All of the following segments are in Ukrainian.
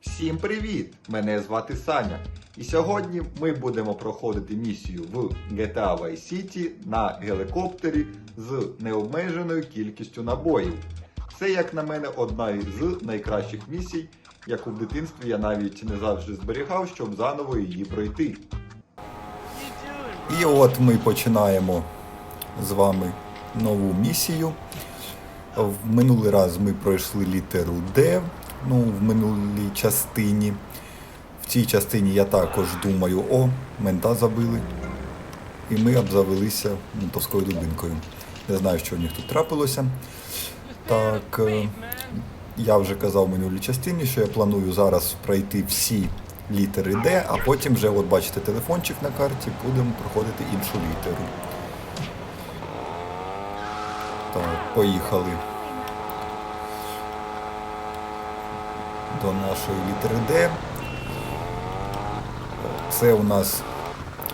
Всім привіт! Мене звати Саня. І сьогодні ми будемо проходити місію в GTA Vice City на гелікоптері з необмеженою кількістю набоїв. Це, як на мене, одна із найкращих місій, яку в дитинстві я навіть не завжди зберігав, щоб заново її пройти. І от ми починаємо з вами нову місію. В минулий раз ми пройшли літеру Д, ну, в минулій частині. В цій частині я також думаю, о, мента забили. І ми обзавелися ментовською дубинкою. Не знаю, що в них тут трапилося. Так, е, я вже казав в минулій частині, що я планую зараз пройти всі літери Д, а потім вже, от бачите, телефончик на карті, будемо проходити іншу літеру. Так, поїхали до нашої літери Д. Це у нас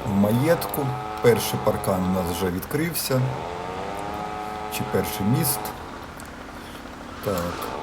в маєтку. Перший паркан у нас вже відкрився. Чи перший міст. Так.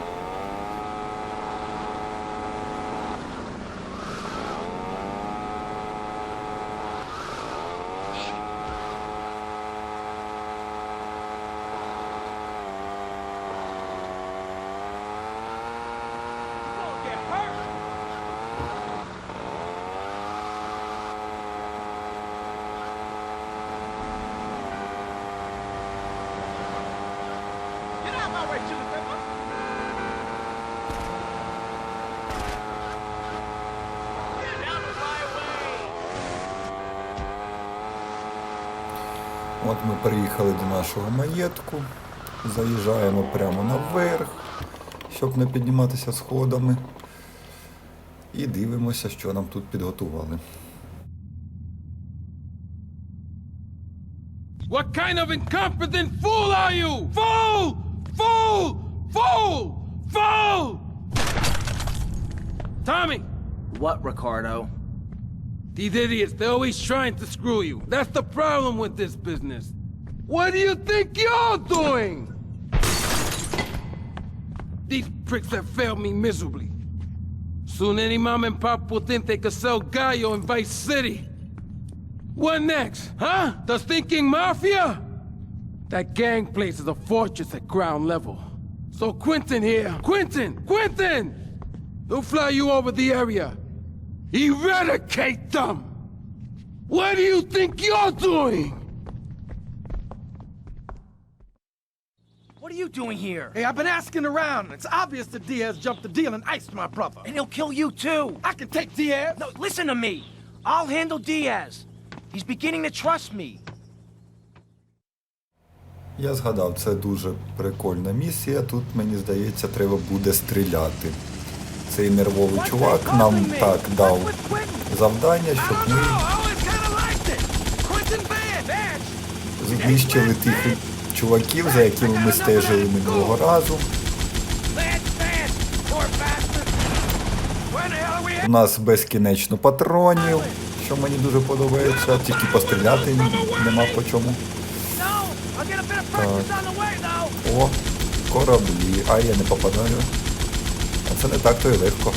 От ми приїхали до нашого маєтку. Заїжджаємо прямо наверх, щоб не підніматися сходами. І дивимося, що нам тут підготували. What kind of incompetent fool are you? Fool! Fool! Fool! Fool! Tommy! What, Ricardo? These idiots, they're always trying to screw you. That's the problem with this business. What do you think you're doing? These pricks have failed me miserably. Soon any mom and pop will think they could sell Gallo in Vice City. What next, huh? The thinking mafia? That gang place is a fortress at ground level. So Quentin here, Quentin, Quentin! He'll fly you over the area. Eradicate them! What do you think you're doing? What are you doing here? Hey, I've been asking around. It's obvious that Diaz jumped the deal and iced my brother. And he'll kill you too. I can take Diaz. No, listen to me. I'll handle Diaz. He's beginning to trust me. Я згадав, це дуже прикольна місія. Тут, мені здається, треба буде стріляти. Цей нервовий чувак нам так дав завдання, щоб ми знищили тих чуваків, за якими ми стежили минулого разу. У нас безкінечно патронів, що мені дуже подобається. Тільки постріляти нема по чому. Though. О, кораблі. А я не попадаю. Це не так то і легко.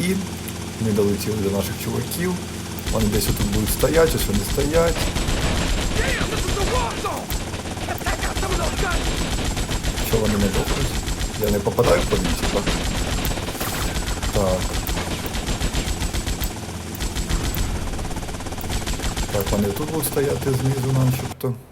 І ми долетіли до наших чуваків. Вони десь тут будуть стояти, ось вони стоять. Що вони не дохнуть? Я не попадаю по них, типа. Так. Так, вони тут будуть стояти знизу начебто. We're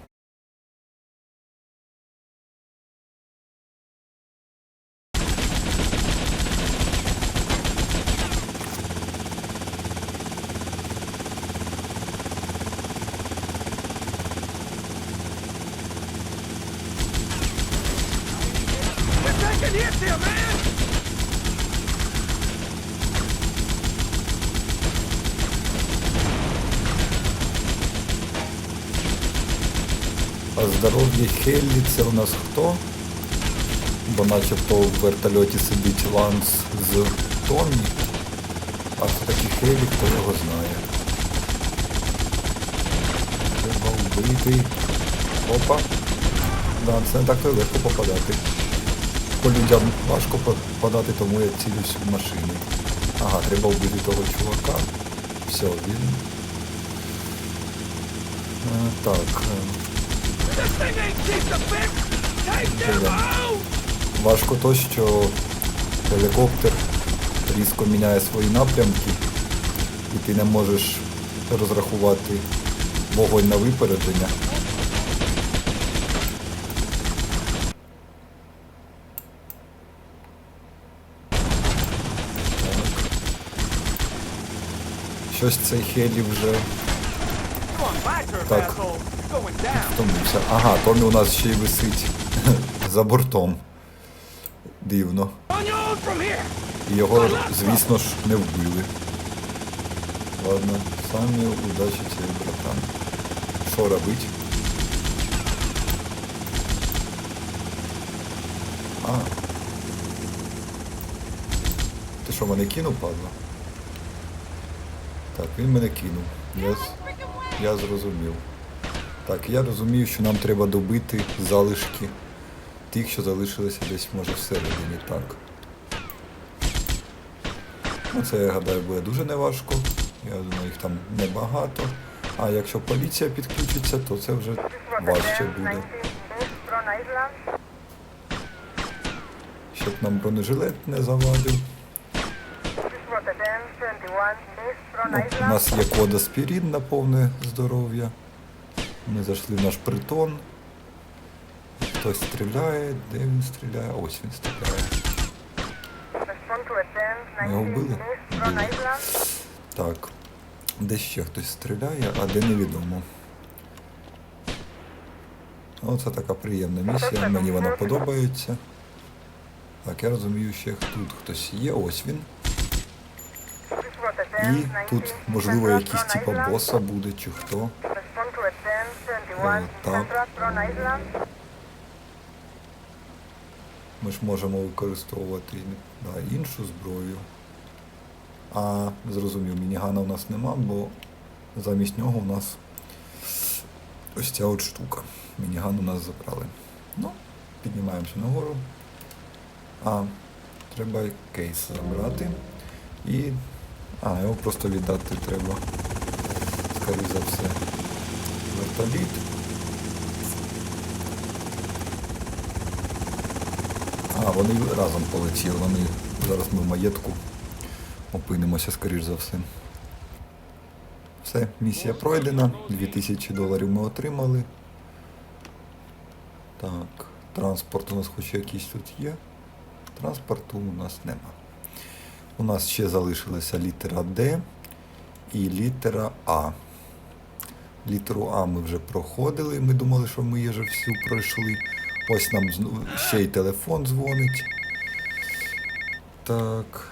taking hits here, man. А здоров'я Хеллі це у нас хто? Бо начебто в вертольоті сидить Ланс з Томі. А хто такий Хеллі, хто його знає. Треба вбити. Опа. Да, це не так легко попадати. По людям важко попадати, тому я цілюсь в машини. Ага, треба вбити того чувака. Все, він. Е, так. е! Важко то, що гелікоптер різко міняє свої напрямки, і ти не можеш розрахувати вогонь на випередження. Так. Щось цей Хелі вже Так. втомився. Ага, Томі у нас ще й висить за бортом. Дивно. І його, звісно ж, не вбили. Ладно, самі удачі тебе, братан. Що робить? А. Ти що, мене кинув, падла? Так, він мене кинув. Я, я зрозумів. Так, я розумію, що нам треба добити залишки тих, що залишилися десь, може, всередині. Так. Ну, це, я гадаю, буде дуже неважко. Я думаю, їх там небагато. А якщо поліція підключиться, то це вже важче буде. Щоб нам бронежилет не завадив. Ну, у нас є код аспірин на повне здоров'я. Ми зайшли в наш притон. Хтось стріляє. Де він стріляє? Ось він стріляє. Ми його вбили? Вбили. Так. Де ще хтось стріляє, а де невідомо. Оце така приємна місія, мені вона подобається. Так, я розумію, ще тут хтось є, ось він. І тут, можливо, якийсь типа боса буде чи хто. так. Ми ж можемо використовувати да, іншу зброю. А зрозумів, мінігана у нас нема, бо замість нього у нас ось ця от штука. Мініган у нас забрали. Ну, піднімаємося нагору. А, треба кейс забрати. І. А, його просто віддати треба. Скоріше за все. Вертоліт. А, вони разом полетіли. Вони зараз ми в маєтку опинимося, скоріш за все. Все, місія пройдена. 2000 доларів ми отримали. Так, транспорт у нас хоч якийсь тут є. Транспорту у нас нема. У нас ще залишилася літера Д і літера А. Літеру А ми вже проходили. Ми думали, що ми її вже всю пройшли. Ось нам ще й телефон дзвонить. Так.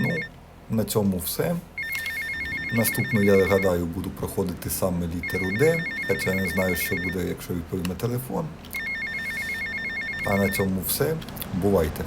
Ну, на цьому все. Наступну, я гадаю, буду проходити саме літеру Д, хоча я не знаю, що буде, якщо відповім на телефон. А на цьому все. Бувайте!